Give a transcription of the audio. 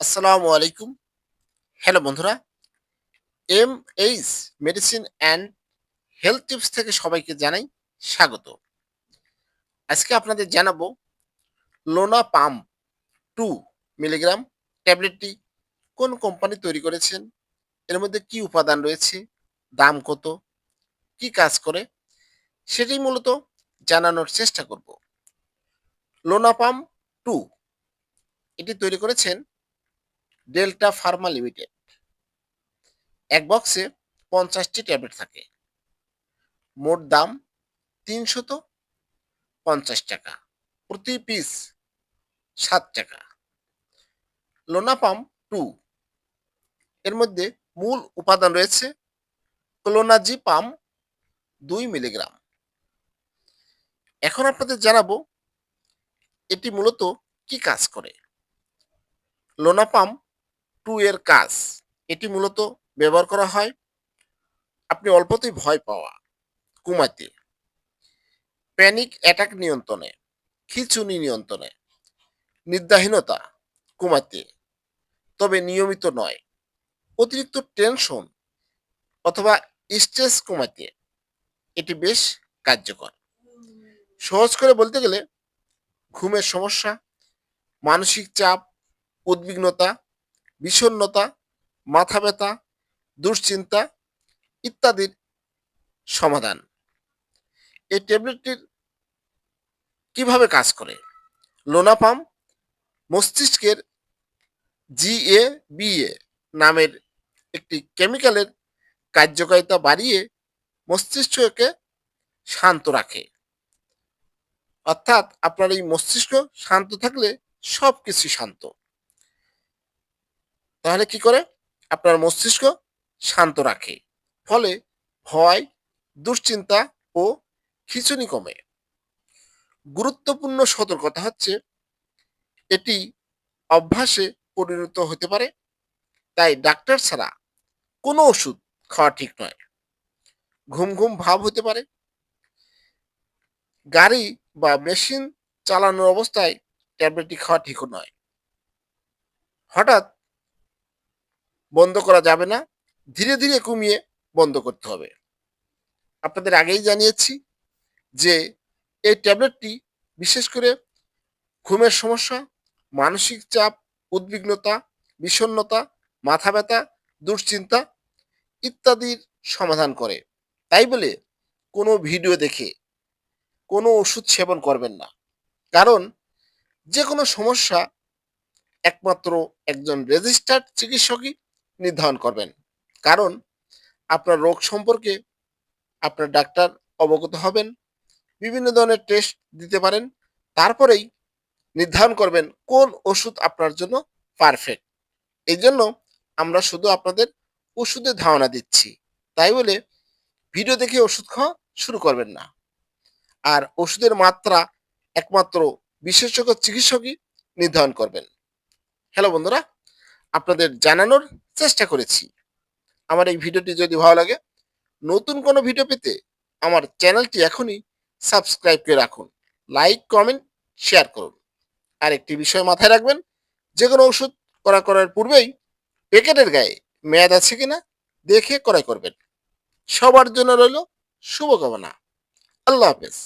আসসালামু আলাইকুম। হ্যালো বন্ধুরা M H medicine and health tips থেকে সবাইকে জানাই স্বাগত। আজকে আপনাদের জানাব লোনা পাম টু মিলিগ্রাম ট্যাবলেটটি কোন কোম্পানি তৈরি করেছেন, এর মধ্যে কি উপাদান রয়েছে, দাম কত, কি কাজ করে, সেটি মূলত জানানোর চেষ্টা করব। লোনা পাম টু এটি তৈরি করেছেন ডেল্টা ফার্মা লিমিটেড। এক বক্সে পঞ্চাশটি ট্যাবলেট থাকে। মোট দাম তিনশত পঞ্চাশ টাকা। প্রতি পিস সাত টাকা। Lonapam two. এর মধ্যে মূল উপাদান রয়েছে ক্লোনাজি পাম দুই মিলিগ্রাম। এখন আপনাদের জানাব এটি মূলত কি কাজ করে। লোনাপাম টু এর কাজ, এটি মূলত ব্যবহার করা হয় আপনি অল্পতেই ভয় পাওয়া কুমাতে প্যানিক অ্যাটাক নিয়ন্ত্রণে, খিচুনি নিয়ন্ত্রণে নিদ্রাহীনতা কমাতে তবে নিয়মিত নয়। অতিরিক্ত টেনশন অথবা স্ট্রেস কমাতে এটি বেশ কার্যকর। সহজ করে বলতে গেলে, ঘুমের সমস্যা, মানসিক চাপ, উদ্বিগ্নতা বিষণ্নতা মাথা ব্যথা, দুশ্চিন্তা ইত্যাদির সমাধান। এই ট্যাবলেটটির কীভাবে কাজ করে? লোনাপাম মস্তিষ্কের জিএ, বিএ নামের একটি কেমিক্যালের কার্যকারিতা বাড়িয়ে মস্তিষ্ককে শান্ত রাখে। অর্থাৎ আপনার এই মস্তিষ্ক শান্ত থাকলে সব কিছু শান্ত। তাহলে কি করে? আপনার মস্তিষ্ক শান্ত রাখে। ফলে ভয়, দুশ্চিন্তা ও খিচুনি কমে। গুরুত্বপূর্ণ সতর্কতা হচ্ছে, এটি অভ্যাসে পরিণত হতে পারে। তাই ডাক্তার ছাড়া কোনো ওষুধ খাওয়া ঠিক নয়। ঘুম ঘুম ভাব হতে পারে। গাড়ি বা মেশিন চালানোর অবস্থায় ট্যাবলেটটি খাওয়া ঠিক নয়। হঠাৎ বন্ধ করা যাবে না, ধীরে ধীরে কমিয়ে বন্ধ করতে হবে। আপনাদের আগেই জানিয়েছি যে এই ট্যাবলেটটি বিশেষ করে ঘুমের সমস্যা, মানসিক চাপ, উদ্বিগ্নতা বিষণ্নতা মাথা ব্যথা, দুশ্চিন্তা ইত্যাদির সমাধান করে। তাই বলে কোনো ভিডিও দেখে কোনো ওষুধ সেবন করবেন না। কারণ যে কোনো সমস্যা একমাত্র একজন রেজিস্টার্ড চিকিৎসকই নির্ধারণ করবেন। কারণ আপনার রোগ সম্পর্কে আপনার ডাক্তার অবগত হবেন, বিভিন্ন ধরনের টেস্ট দিতে পারেন, তারপরেই নির্ধারণ করবেন কোন ওষুধ আপনার জন্য পারফেক্ট এই জন্য আমরা শুধু আপনাদের ওষুধের ধারণা দিচ্ছি। তাই বলে ভিডিও দেখে ওষুধ খাওয়া শুরু করবেন না। আর ওষুধের মাত্রা একমাত্র বিশেষজ্ঞ চিকিৎসকই নির্ধারণ করবেন। হ্যালো বন্ধুরা আপনাদের জানানোর চেষ্টা করেছি। আমার এই ভিডিওটি যদি ভালো লাগে, নতুন কোনো ভিডিও পেতে আমার চ্যানেলটি এখনই সাবস্ক্রাইব করে রাখুন। লাইক, কমেন্ট, শেয়ার করুন। আর একটি বিষয় মাথায় রাখবেন, যে কোনো ওষুধ করা করার পূর্বেই প্যাকেটের গায়ে মেয়াদ আছে কিনা দেখে ক্রয় করবেন। সবার জন্য রইল শুভকামনা। আল্লাহ হাফেজ।